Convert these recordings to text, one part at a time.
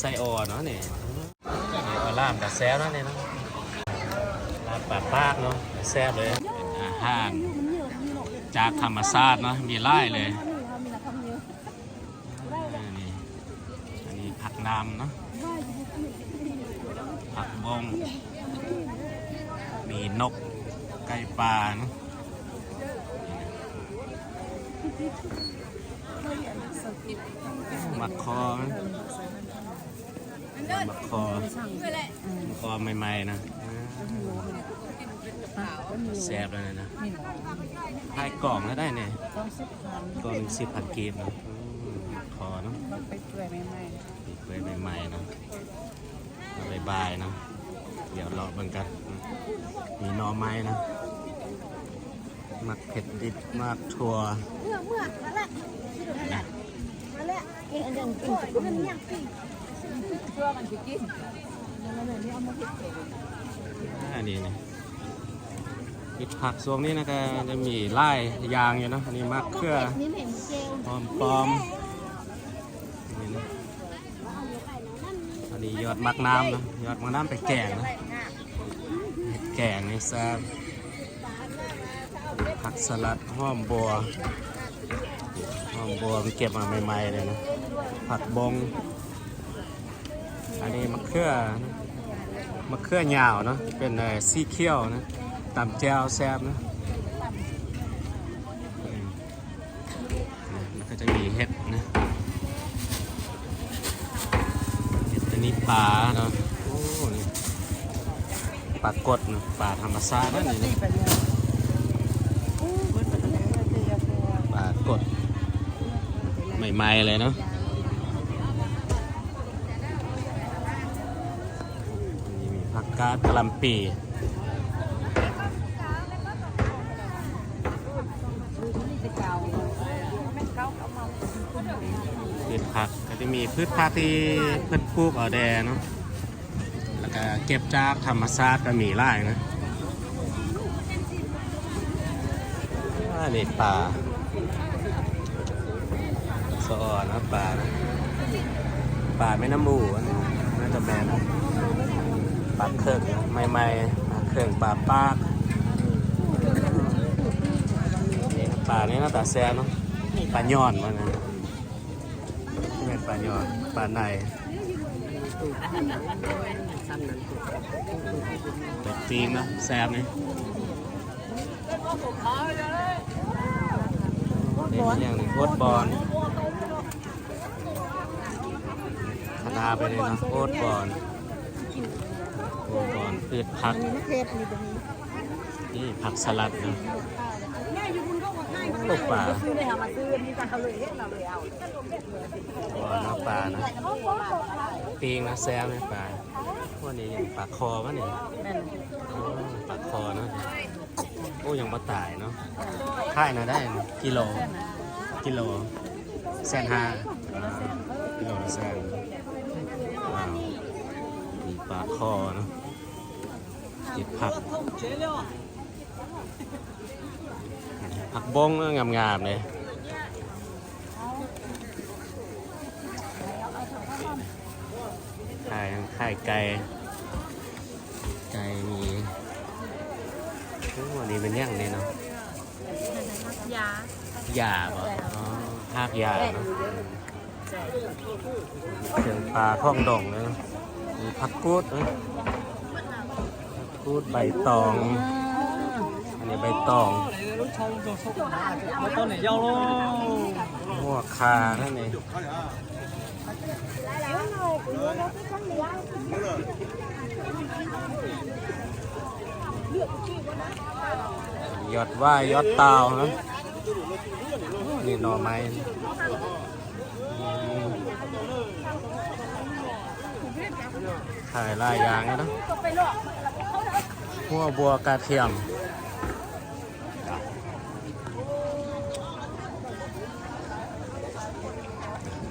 ไส้อ่อนเนาะนี่นี่เอาล่ามกับแซ่บเนาะนี่เนาะลาบปากปากเนาะแซ่บเลยเป็นอาหารจากธรรมชาติเนาะมีไล่เลยนี่อันนี้ผักน้ำเนาะผักบงมีนกไก่ป่าเนาะมักคอ นะมักคอมักคอใหม่ๆนะแซ่บแล้วนะพายกล่องแล้วได้เนี่ยต้องสิบพันกล่องหนึ่งสิบพันกีบนะอืมมักคอเนาะมันไปเปื่อยใหม่ปีกเปื่อยใหม่ๆนะบายๆนะเดี๋ยวรอเบิ่งกัน มีหน่อไม้นะ มักเผ็ดดิบมักถั่วเมื่อเมื่อนั่นแหละนั่นแหละเองอันยังกินมันยังกิน ๆเพื่อมันจะกินแล้วมันนี่เอามาผิดเองอันนี้นะปิดผักช่วงนี้นะก็จะมีไล่ยางอยู่เนาะอันนี้มักเครือนี่เห็นเจลหอมปอมนี่นะอันนี้ยอดมักน้ำนะยอดมักน้ำไปแกงนะแกงนี่แซ่บผักสลัดห้อมบัวห้อมบัวไปเก็บมาใหม่ๆเลยนะผักบง อันนี้มะเขือนะมะเขือยาวเนาะเป็นเอ่อสีเขียวนะตำแจ่วแซ่บนะมแล้วก็จะมีเห็ดนะเห็ดอันนี้ปลาเนาะโอ้นี่ปลากดนะปลาธรรมชาตินี่นะปลยโอ้มันเป็นอะไรเดียวพอปลากดใหม่ๆเลยเนาะอันนี้มีผั กกาดกะหล่ำปีพืชผักก็จะมีพืชผักที่เพิ่นปลูกเอาแดเนาะแล้วก็เก็บจากธรรมชาติก็มีหลายนะอันนี้ปลาสอ่นนะปลานะปลาแม่น้ำมูอันนี้น่าจะแม่นะ ปลาเคิร์กใหม่ๆปลาเคิร์กปลาปากนี่นะปลานี่หน้าตาแซ่บเนาะปลาย่อนมันนะนี่เป็นปลาหยอดปลาในเป็ดจีนนะแซ่บนี่นี่มันอย่างนึงโคตรบอลคณะไปเลยนะโคตรบอล โคตรบอลพืชผักอันนี้ไม่เผ็ดมีตรงนี้นี่ผักสลัดนะลูกปลาซื้อได้หามาซื้อนี่ก็เอาเลยเราเลยเอาบอลนะปลานะปีงนะแซ่บไหมปลาพวกนี้อย่างปลาคอวะเนี่ยแม่นโอ้ปลาคอเนอะโอ้ยังมาตายเนาะค่ายนะได้กิโลกิโลแสนห้าอ่ากิโลละแสนว้าวมีปลาคอเนาะ จิบผัก ผักบงเนอะงามๆเลยไข่ไข่ไก่ ไก่มีโอ้วันนี้เป็นย่างนี่เนาะยาหยาบ่อ๋อภาคหยาเนาะเครื่องปลาข้องดองเลยเนาะมีผักกูดเนอะ ผักกูดใบตอง อันนี้ใบตองม่ต้องไหนยาวโลหัวคานั่นเองยอดว่ายยอดเตานะนี่หน่อไม้ขายลายยางนะ หัวบัวกระเทียม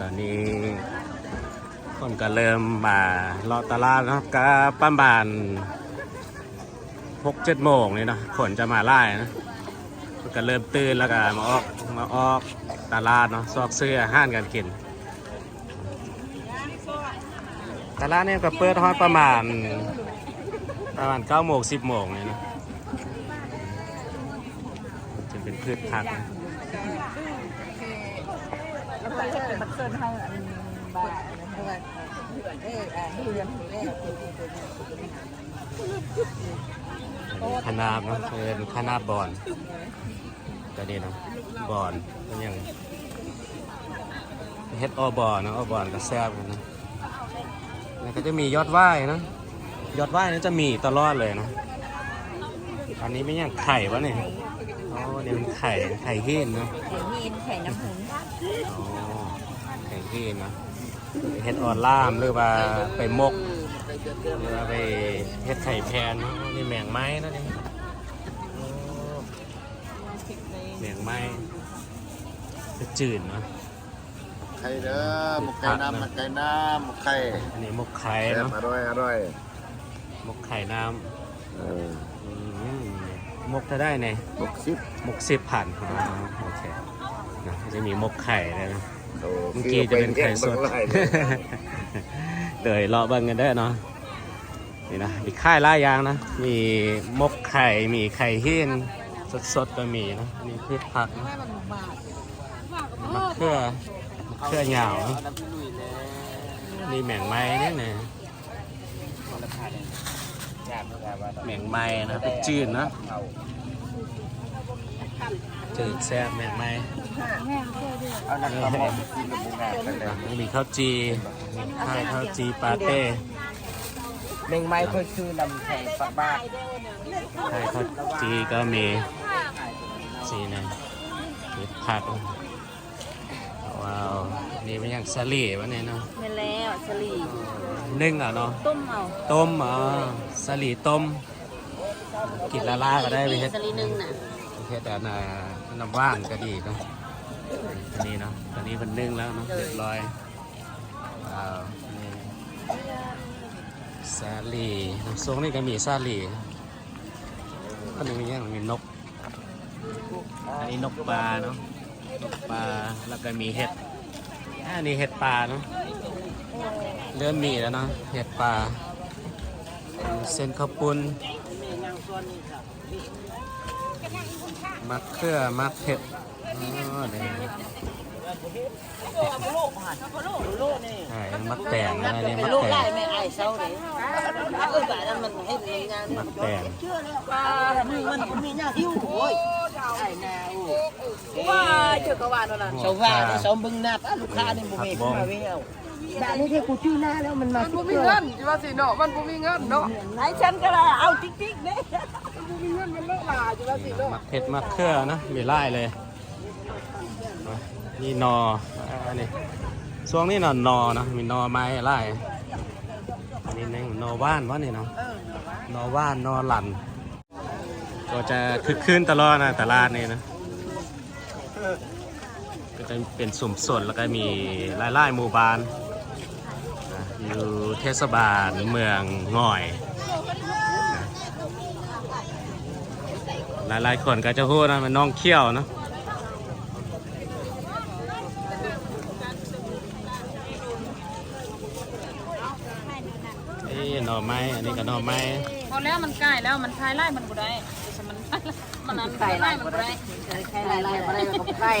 ตอนนี้คนก็เริ่มมาเลาะตลาดนะครับก็ประมาณหกเจ็ดโมงนี่เนาะคนจะมาไล่นะก็เริ่มตื่นแล้วก็มาออกมาออกตลาดเนาะซอกเสื้อห้านกันกิน ตลาดนี่ก็เปิดฮอดประมาณ ประมาณเก้าโมงสิบโมงเนี่ยนะจะเป็นพืชผักนะแล้วไปจะเป็นตเซิร์นเฮาอันบาเพราะว่าเอออ่เรียนแรกคณาบนะเป็นคณาบบอนก็นี่เนะบอนมันยังเฮ็ดออบอนนะออบอนก็แซ่บนะแล้วก็จะมียอดว่ายนะ ยอดว่ายนี่จะมีตลอดเลยนะอันนี้ไม่ยังไข่วะเนี่ยอ๋อนี่มันไข่ไข่เห็นเนาะไข่มีนไข่น้ำหุงอ๋อไข่เห็นนะเฮ็ดออนล่ามหรือว่าไปมกหรือว่าไปเฮ็ดไข่แพนเนาะนี่แมงไม้นะนี่โอ้แมงไม้จะจืดเนาะไข่เด้อหมกไก่น้ำหมกไก่น้ำหมกไข่อันนี้มกไข่แซ่บเนาะอร่อยอร่อย มกไข่น้เออำอืมมกจะได้ไงหมกซิบมกสิบผ่านอ๋อโอเคนะจะมีมกไข่เลยนะ โอ้เมื่อกี้จะเป็นไข่สดไข่เลย เดยรอเบิ่งกันได้อเนาะ นี่นะ มีค่ายล่ายอยางนะ มีมกไข่ มีไข่เฮียนสดๆก็มีนะ มีพืชผักนะมะเขือมะเขือเหยาวนะมีแมงไม้เนี่ยนะ แมงไม้นะเป็นจืดนะจืดแซ่บแมงไม้เอานักกระบอกกินกับหมูงาไปเลยมีข้าวจีข้าวข้าวจีปาเต้เม่งไม้ค่อยซื้อนำแข่งฝากบ้านไข่ข้าวจีก็มีสีนะมีผักว้าว นี่มันยังสลีวะเนี่ยเนาะแม่แล้วสลีนึ่งอะเนาะต้มเอาต้มอ๋อสลีต้ม กินละลาก็ได้ไปเฮ็ดสลีหนึ่งน่ะเฮ็ดอันน่ะน้ำว่านก็ดีเนาะอันนี้เนาะตอนนี้มันนึ่งแล้วเนาะเรียบร้อยว้าวนี่สาลีน้ำส้มนี่ก็มีสาลีอันนี้มียังมีนก อันนี้นกปลาเนาะนกปลาแล้วก็มีเห็ด อันนี้เห็ดปลาเนาะเริ่มมีแล้วเนาะเห็ดปลาเส้นข้าวปุ้นมักเครือมักเห็ดอ๋อนี่มักแตงนะนี่มักแต่ง แม่ไอ้เศร้าเลยเออแต่นั้นมันเฮ็ดงานมักแตงว่ามันมันมีหน้าหิวโอ้ยไอ้นาโอ้ว่าเจ้ากวาดนั่นน่ะชาวบ้านชาวบึงนาบลูกค้านี่บ่มีเข้ามาวิ่งเอาด่านี่ที่กูชื่อหน้าแล้วมันมามันบ่มีเงินอยู่ว่าสิเนาะมันบ่มีเงินเนาะไอ้ฉันก็เอาติ๊กๆเด้มันบ่มีเงินมันเลอะหลาอยู่ว่าสิเนาะมักเห็ดมักเครือนะมีไล่เลยนี่นออันนี้ช่วงนี้นอนนอนะมีนอไม้ไล่อั นนี้นึงนอว่านวะนี่เนาะนอว่านนอหลัน ก็จะคึกคืนตลอดนะตลาดนี่นะก็จะเป็นสุ่มสนแล้วก็มีไล่ๆหมู่บ้านนะอยู่เทศบาลเมืองง่อยนะหลายๆคนก็จะพูดนะมันน้องเขี้ยวเนอะนี่หน่ อไม้ อันนี้ก็หน่อไม้ พอแล้วมันใกล้แล้วมันทายไล่มันบ่ได้มันมันนั้นทายไล่มันบ่ได้ใครไล่ไล่มาไล่ก็ใกล้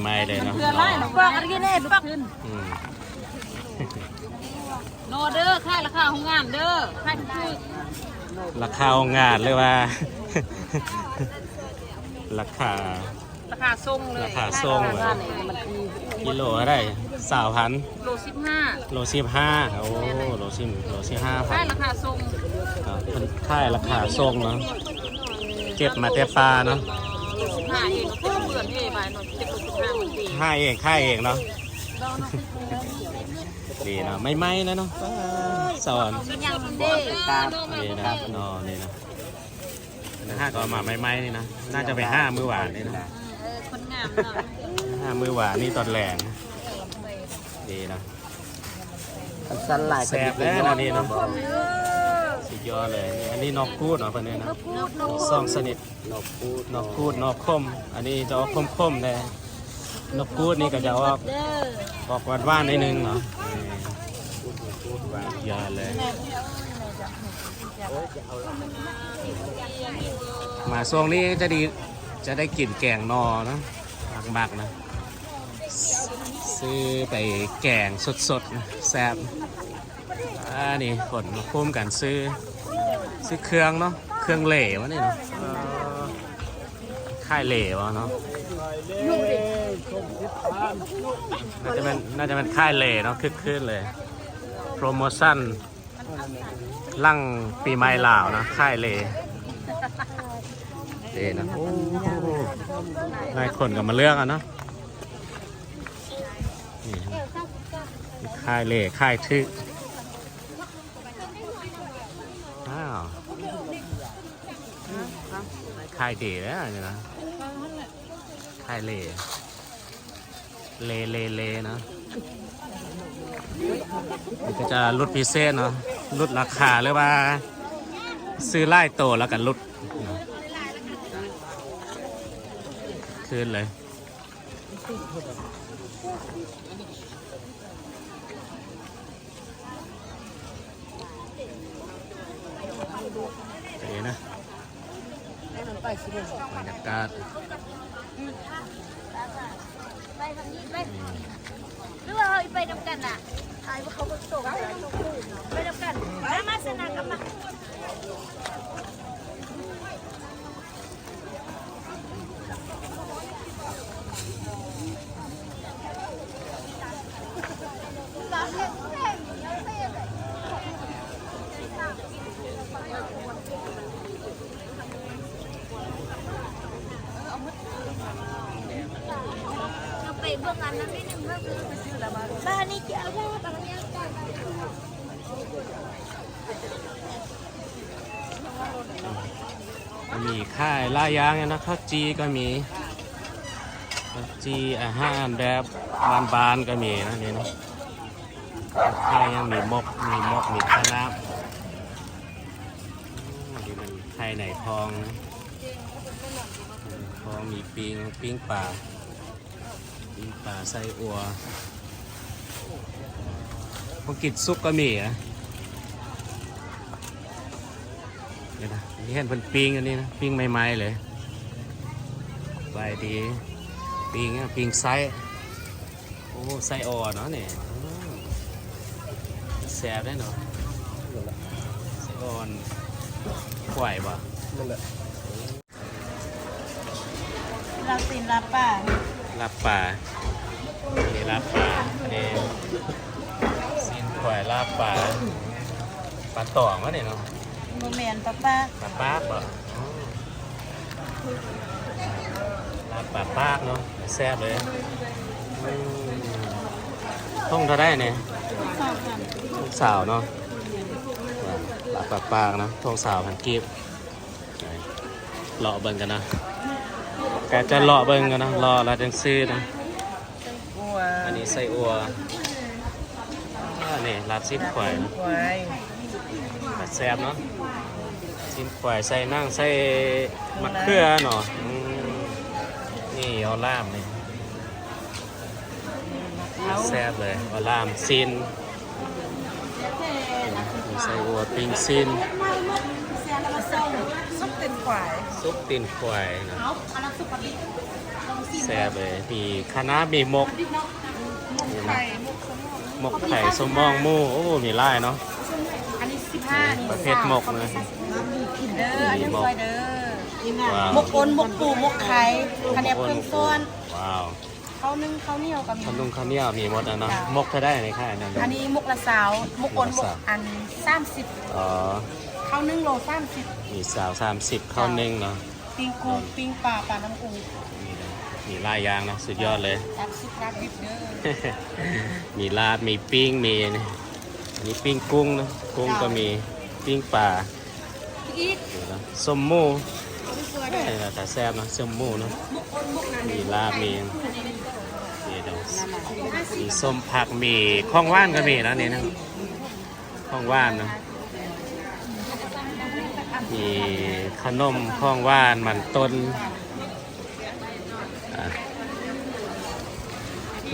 ใหม่ๆเลยเนาะเพื่อไล่หนูฟังอันนี้แน่ปักขึ้นอืมโนเด้อค่ายราคาของงานเด้อค่ายคือราคาโรงงานเลยว่า ราคา ราคาทรงเลย ราคาทรงเลยมันคือกิโลอะไร สาวพันโล15โลสิบห้าโอ้โลสิบโลสิบห้าพัค่ายนราคาทรงครับเพิ่นค่ายราคาส่งเนาะเก็บมาแต่ปลาเนาะ15เองก็เพื่อนเอ้ไปหน่อยเจ็ดโล15มันดีค่ายเองค่ายเองเนาะดีเนาะไม่ไหม้นะเนาะสอนมีอย่างเด้นี่นะนอนี่นะนะห้าก็เอามาไม่ไหม้นี่นะน่าจะไปห้ามือหวานนี่นะเออคนงามเนาะห้ามือหวานนี่ตอนแหลง ดีนะสันหลายแซ่บแล้วนะนี่เนาะสุดยอดเลยนี่อันนี้นอกกูดเนาะเพื่อนเนี่ยนะซองสนิทนอกกูดนอกกูดนอกคม อันนี้จะออกคมคมๆเลยนอกกูดนี่ก็จะออกออกหวานหวานๆนิดนึงเนาะนี่ยอดเลย มาช่วงนี้จะดีจะได้กลิ่นแกงนอนะมากๆนะ ซื้อไปแกงสดๆนะแซ่บอ่านี่ผลมาคุ้มกันซื้อ ซื้อเครื่องเนาะเครื่องเหล่วะนี่เนาะค่ายเหล่วะเนาะน่าจะเป็นน่าจะเป็นค่ายเหล่เนาะคึกคืนเลย โปรโมชั่นลั่งปีใหม่ลาวนะค่ายเหล่เล่นะโอ้นายคนกับมาเลือกอะเนาะ ค่ายเล่ค่ายทึกอ้าวค่ายดีแล้วเนี่ยนะค่ายเล่เลเลเลนะมันก็จะลดพิเศษเนาะลดราคาหรือว่า ซื้อไล่โตแล้วกันลดเนาะคืนเลยเจ๋นะ บรรยากาศไปทางนี้ไปหรือว่าเขาไปนำกันอะไอ้เขาก็ส่งไปนำกันมามาสนากันมา เราไปเบื้องอันนั้นนิดนึงเรื่องนึงบ้านนี้เจ้าว่าบางอย่างกัน ก็ มีค่ายล่ายางเนี่ยนะข้าวจีก็มีข้าวจีอาหารแบบบานๆก็มีนะนี่นะค่ายยังมีมกมีมกมีข้าวน้ำอืมนี่มันไข่ไหนทองนะทองมีปิงปิ้งปลา ปิ้งปลาไส้อัวพวกกิดซุปก็มีอะเดี๋ยวนะนี่เห็นเป็นปิงอันนี้นะปิงใหม่ๆเลยใบดีปิงอะปิงไซส์โอ้ไซส์อ่อนเนาะเนี่ยแซ่บได้เนาะไซส์อ่อนไหวปะเราสินลาป่า ลาบป่านี่ลาบป่านี่ซีนข่อยลาบป่าปลาตองวะเนี่ยเนาะโมเมนป้าป้าปลาปากเหรออ๋อลาบปลาปากเนาะแซ่บเลยอืมต้องเท่าได้เนี่ยทุกสาวเนาะลาบปลาปากนะทงสาวพันกีบเลาะเบิ่งกันนะแกจะเลาะเบิ่งกันนะเลาะแล้วจังซื้อนะอันนี้ไส้อัวอันนี้ลาบซิบข่อยนควายแซ่บเนาะซิมข่อยใส่นั่งใส่มะเขือเนาะอืมนี่เอาล่ามนี่แซ่บเลยเอาล่ามซินใส่อัวปิ้งซิน ซุปเต็มควายซุปตีนข่อยนะแซ่บเลยมีคณะมีหมกนี่นะหมกไข่สมมองหมูโอ้ มีไล่เนาะอันนี้สิบห้านี่ประเภทหมกนะเด้ออันนี้ควายเด้อว้าวมกอนมกปูมกไข่คะแนนเพิ่งส่วนว้าวข้าวนึ่งข้าวเหนียวกับมีขนมข้าวเหนียวมีหมดอะเนาะมกเธอได้ในค่ายนั่นอันนี้มกละสาวมกอนมกอันสามสิบอ๋อ ข้าวนึ่งโลสามสิบมีสาวสามสิบข้าวนึ่งเนาะปิ้งกุ้งปิ้งปลาปลาน้ำปูมีนะมีลายยางนะสุดยอดเลยรับซุปรับดิบเด้อมีลาบมีปิ้งมีอันนี้ปิ้งกุ้งนะกุ้งก็มีปิ้งปลาอีกดูนะส้มหมูเออแต่แซ่บนะส้มหมูเนาะมีลาบมีนี่เดี๋ยวมีส้มผักมีข้องว่านก็มีนะนี่นะข้องว่านนะ มีขนมข้องว่านมันต้น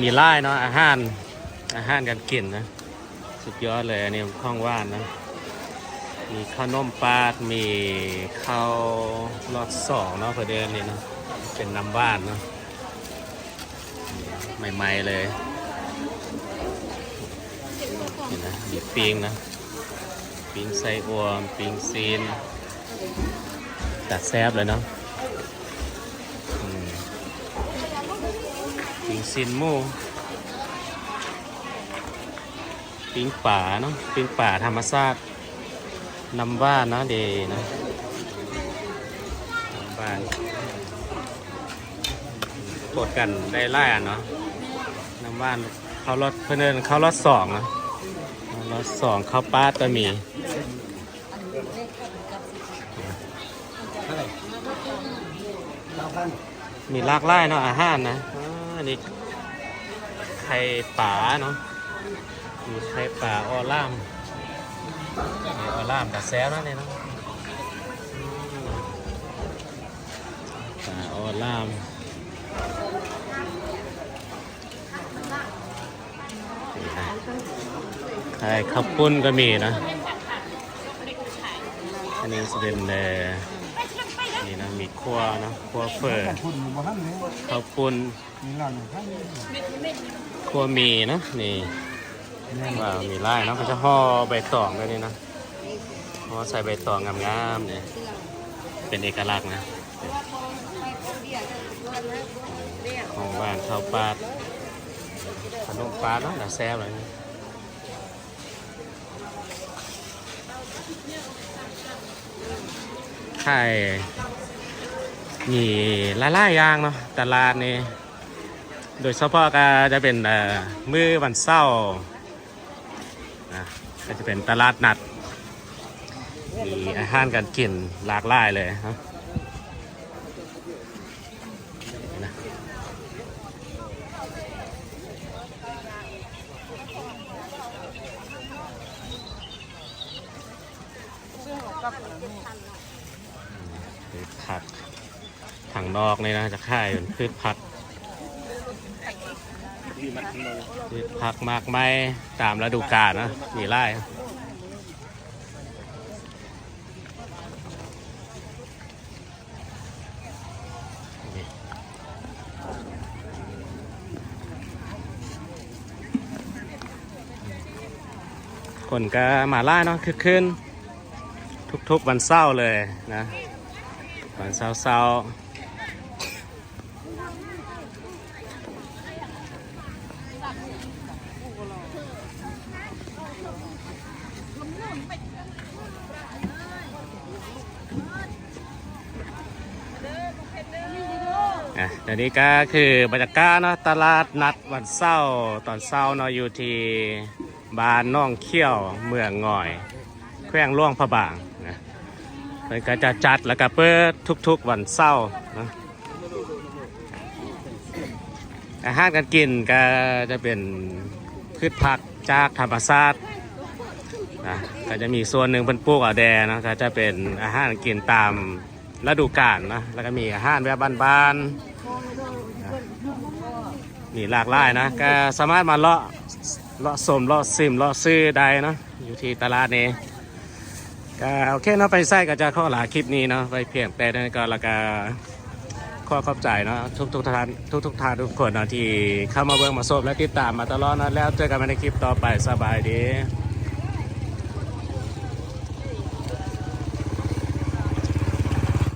มีไล่เนาะอาหาร อาหารการกินนะ สุดยอดเลยอันนี้ข้องว่านนะ มีข้าวนมปาด มีข้าวรอดสองเนาะเพื่อเดินนี่เนาะเป็นน้ำว่านเนาะใหม่ ๆ เลย นี่นะมีปิงนะ ปิ้งไส้อัวปิ้งซีนตัดแซบเลยเนาะปิ้งซีนหมูปิ้งป่าเนาะปิ้งป่าธรรมชาตินำบ้านนะเดนะนำบ้านกดกันได้ไล่อะเนาะนำบ้านเขารถเพื่อนเดินเขารถสองนะรถสองเขาป้าดก็มี มีลากไล่เนาะอาหารนะอ่าอันนี้ไข่ป่าเนาะมีไข่ป่าออล่ามมีออล่ามกับแซวนั่นเลยเนาะป่าออล่ามไข่ข้าวปุ้นก็มีนะอันนี้จะเป็นเอ่อ นี่นะมีคั่วนะคั่วเฟอร์ข้าวปุ้นคั่วมีนะนี่ว้าวมีไล่เนาะเขาจะห่อใบตองด้วยนี่นะห่อใส่ใบตองงามๆเนี่ยเป็นเอกลักษณ์นะของบ้านข้าวปาดขนมปาดเนาะแต่แซ่บเลยนะไข่ มีหลายๆอย่างเนาะตลาดนี่โดยเฉพาะก็จะเป็นมือวันเสาร์นะก็จะเป็นตลาดนัด มีอาหารการกินหลากหลายเลยครับผัก ทางนอกนี่นะจะค่ายเป็นพืชผักพืชผักมากไม้ตามฤดูกาลนะมีไร่คนก็มาไล่เนาะคือขึ้นทุกๆวันเสาร์เลยนะ วันเสาร์ เสาร์อะเดี๋ยวนี้ก็คือบรรยากาศเนาะตลาดนัดวันเสาร์ตอนเช้าเนาะอยู่ที่บ้านน้องเขี้ยวเมืองง่อย แขวงล่วงพระบางนะเพิ่นก็จะจัดแล้วก็เปิดทุกๆวันเสาร์นะอาหารการกินก็จะเป็นพืชผักจากธรรมชาตินะก็จะมีส่วนหนึ่งเป็นปลูกเอาแดนะก็จะเป็นอาหารกินตาม ฤดูกาลนะแล้วก็มีอาหารแบบบ้านๆนะมีหลากหลายนะก็สามารถมาเลาะเลาะสมเลาะซิมเลาะซื้อได้นะอยู่ที่ตลาดนี้ก็โอเคเนาะไปไส้ก็จะข้อหลาคลิปนี้เนาะไปเพียงแต่นั้นก็แล้วก็ข้อขอบใจเนาะทุกทุกท่านทุกทุกท่านทุกคนเนาะที่เข้ามาเบิ่งมาชมและติดตามมาตลอดนะแล้วเจอกันในคลิปต่อไปสบายดี